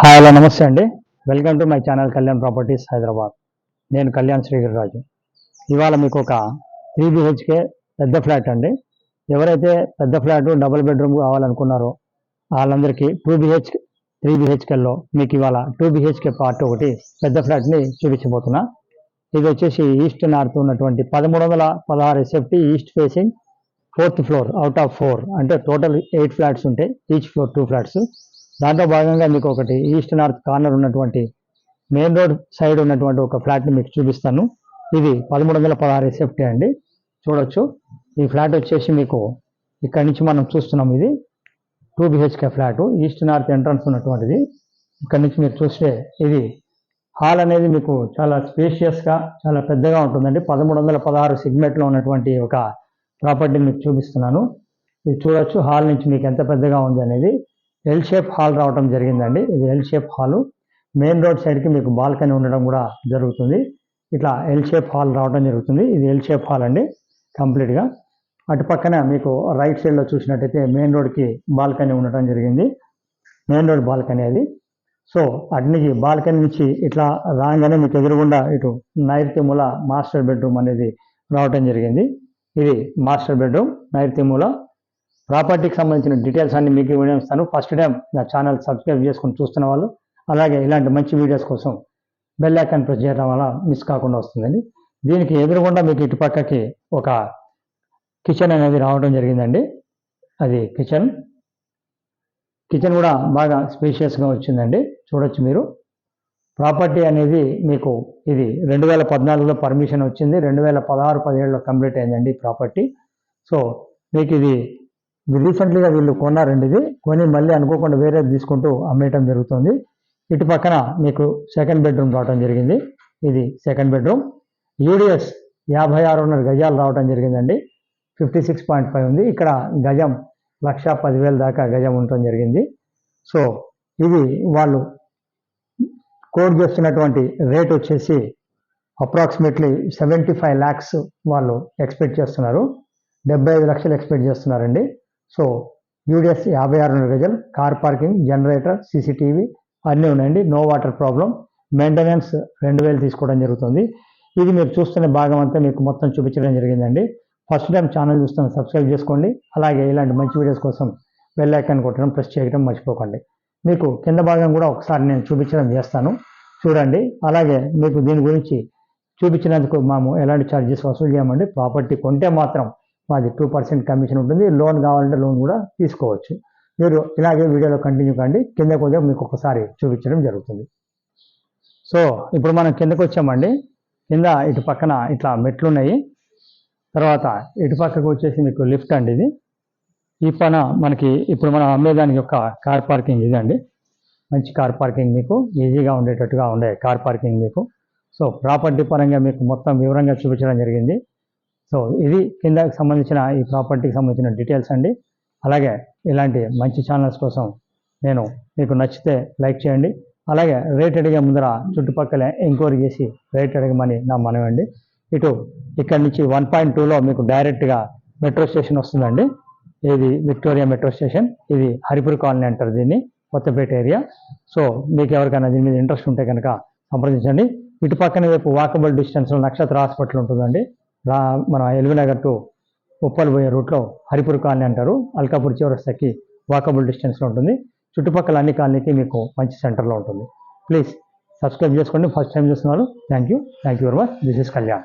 Hi hello నమస్తే అండి. Welcome to my channel Kalyan properties Hyderabad నేను కళ్యాణ్ శ్రీగిరిరాజు. ఇవాళ మీకు ఒక త్రీ బిహెచ్కే పెద్ద ఫ్లాట్ అండి. ఎవరైతే పెద్ద ఫ్లాట్ డబుల్ బెడ్రూమ్ కావాలనుకున్నారో వాళ్ళందరికీ టూ బిహెచ్ త్రీ బిహెచ్కేలో మీకు ఇవాళ టూ బిహెచ్కే పార్ట్ ఒకటి పెద్ద ఫ్లాట్ని చూపించబోతున్నా. ఇది వచ్చేసి ఈస్ట్ నార్త్ ఉన్నటువంటి పదమూడు వందల పదహారు SFT east facing fourth floor out of four అంటే టోటల్ ఎయిట్ ఫ్లాట్స్ ఉంటాయి ఈచ్ ఫ్లోర్ టూ ఫ్లాట్స్ దాంట్లో భాగంగా మీకు ఒకటి ఈస్ట్ నార్త్ కార్నర్ ఉన్నటువంటి మెయిన్ రోడ్ సైడ్ ఉన్నటువంటి ఒక ఫ్లాట్ని మీకు చూపిస్తాను. ఇది పదమూడు వందల పదహారు సెఫ్టీ అండి. చూడొచ్చు. ఈ ఫ్లాట్ వచ్చేసి మీకు ఇక్కడ నుంచి మనం చూస్తున్నాం ఇది two BHK flat east north entrance ఉన్నటువంటిది. ఇక్కడి నుంచి మీరు చూస్తే ఇది హాల్ అనేది మీకు చాలా స్పేషియస్గా చాలా పెద్దగా ఉంటుందండి. పదమూడు వందల పదహారు సిగ్మెంట్లో ఉన్నటువంటి ఒక ప్రాపర్టీ మీకు చూపిస్తున్నాను. ఇది చూడొచ్చు. హాల్ నుంచి మీకు ఎంత పెద్దగా ఉంది అనేది. ఎల్ షేప్ హాల్ రావడం జరిగిందండి. ఇది L shape hall main road సైడ్కి మీకు బాల్కనీ ఉండడం కూడా జరుగుతుంది. ఇట్లా ఎల్ షేప్ హాల్ రావడం జరుగుతుంది. ఇది ఎల్ షేప్ హాల్ అండి కంప్లీట్గా అటు పక్కన మీకు రైట్ సైడ్లో చూసినట్టయితే మెయిన్ రోడ్కి బాల్కనీ ఉండటం జరిగింది. మెయిన్ రోడ్ బాల్కనీ అది. సో అటు నుంచి బాల్కనీ నుంచి ఇట్లా రాగానే మీకు ఎదురుగుండా ఇటు నైరుతి మూల మాస్టర్ బెడ్రూమ్ అనేది రావటం జరిగింది. ఇది మాస్టర్ బెడ్రూమ్ నైరుతి మూల ప్రాపర్టీకి సంబంధించిన డీటెయిల్స్ అన్ని మీకు ఇస్తాను. ఫస్ట్ టైం నా ఛానల్ సబ్స్క్రైబ్ చేసుకొని చూస్తున్న వాళ్ళు అలాగే ఇలాంటి మంచి వీడియోస్ కోసం బెల్ ఐకాన్ ప్రెస్ చేయడం వల్ల మిస్ కాకుండా వస్తుందండి. దీనికి ఎదురుగుండా మీకు ఇటుపక్కకి ఒక కిచెన్ అనేది రావడం జరిగిందండి. అది కిచెన్. కిచెన్ కూడా బాగా స్పేషియస్గా వచ్చిందండి. చూడొచ్చు మీరు. ప్రాపర్టీ అనేది మీకు ఇది రెండు వేల పద్నాలుగులో పర్మిషన్ వచ్చింది. రెండు వేల పదహారు పదిహేడులో కంప్లీట్ అయిందండి ప్రాపర్టీ. సో మీకు ఇది ఇది రీసెంట్లీగా వీళ్ళు కొన్నారండి ఇది కొని మళ్ళీ అనుకోకుండా వేరే తీసుకుంటూ అమ్మేయటం జరుగుతుంది. ఇటు పక్కన మీకు సెకండ్ బెడ్రూమ్ రావటం జరిగింది. ఇది సెకండ్ బెడ్రూమ్ యూడిఎస్ యాభై ఆరున్నర గజాలు రావటం జరిగిందండి. ఫిఫ్టీ సిక్స్ పాయింట్ ఫైవ్ ఉంది. ఇక్కడ గజం లక్ష పదివేల దాకా గజం ఉండటం జరిగింది. సో ఇది వాళ్ళు కోడ్ చేస్తున్నటువంటి రేట్ వచ్చేసి అప్రాక్సిమేట్లీ సెవెంటీ ఫైవ్ ల్యాక్స్ వాళ్ళు ఎక్స్పెక్ట్ చేస్తున్నారు. డెబ్బై ఐదు లక్షలు ఎక్స్పెక్ట్ చేస్తున్నారండి. సో యూడిఎస్ యాభై ఆరున్నర గజలు కార్ పార్కింగ్ జనరేటర్ సీసీటీవీ అన్నీ ఉన్నాయండి. No water problem. మెయింటెనెన్స్ రెండు వేలు తీసుకోవడం జరుగుతుంది. ఇది మీరు చూస్తున్న భాగం అంతా మీకు మొత్తం చూపించడం జరిగిందండి. ఫస్ట్ టైం ఛానల్ చూస్తున్న సబ్స్క్రైబ్ చేసుకోండి. అలాగే ఇలాంటి మంచి వీడియోస్ కోసం బెల్ ఐకాన్ కొట్టడం ప్రెస్ చేయడం మర్చిపోకండి. మీకు కింద భాగం కూడా ఒకసారి నేను చూపించడం చేస్తాను. చూడండి. అలాగే మీకు దీని గురించి చూపించినందుకు మేము ఎలాంటి ఛార్జెస్ వసూలు చేయమండి. ప్రాపర్టీ కొంటే మాత్రం మాది టూ పర్సెంట్ కమిషన్ ఉంటుంది. లోన్ కావాలంటే లోన్ కూడా తీసుకోవచ్చు. మీరు ఇలాగే వీడియోలో కంటిన్యూ కండి. కిందకు వచ్చే మీకు ఒకసారి చూపించడం జరుగుతుంది. సో ఇప్పుడు మనం కిందకు వచ్చామండి. కింద ఇటు పక్కన ఇట్లా మెట్లు ఉన్నాయి తర్వాత ఇటు పక్కకు వచ్చేసి మీకు లిఫ్ట్ అండి ఇది. ఈ పైన మనకి ఇప్పుడు మనం అమ్మేదానికి ఒక కార్ పార్కింగ్ ఇదండి. మంచి కార్ పార్కింగ్ మీకు. ఈజీగా ఉండేటట్టుగా ఉండే కార్ పార్కింగ్ మీకు. సో ప్రాపర్టీ పరంగా మీకు మొత్తం వివరంగా చూపించడం జరిగింది. సో ఇది కిందకి సంబంధించిన ఈ ప్రాపర్టీకి సంబంధించిన డీటెయిల్స్ అండి. అలాగే ఇలాంటి మంచి ఛానల్స్ కోసం నేను మీకు నచ్చితే లైక్ చేయండి. అలాగే రేట్ అడిగే ముందర చుట్టుపక్కల ఎంక్వైరీ చేసి రేట్ అడగమని నా మనవండి ఇటు ఇక్కడ నుంచి వన్ పాయింట్ టూలో మీకు డైరెక్ట్గా మెట్రో స్టేషన్ వస్తుందండి. ఇది విక్టోరియా మెట్రో స్టేషన్. ఇది హరిపూర్ కాలనీ అంటారు దీన్ని కొత్తపేట ఏరియా. సో మీకు ఎవరికైనా దీని మీద ఇంట్రెస్ట్ ఉంటే కనుక సంప్రదించండి. ఇటు పక్కన వైపు వాకబుల్ డిస్టెన్స్లో నక్షత్ర హాస్పిటల్ ఉంటుందండి. రా మన ఎల్బీనగర్ టు ఉప్పల్ పోయే రూట్లో హరిపూర్ కాలనీ అంటారు. అల్కాపూర్ చివరస్తకి వాకబుల్ డిస్టెన్స్లో ఉంటుంది. చుట్టుపక్కల అన్ని కాలనీకి మీకు మంచి సెంటర్లో ఉంటుంది. ప్లీజ్ సబ్స్క్రైబ్ చేసుకోండి. ఫస్ట్ టైం చూస్తున్నారు thank you. Thank you very much. This is Kalyan.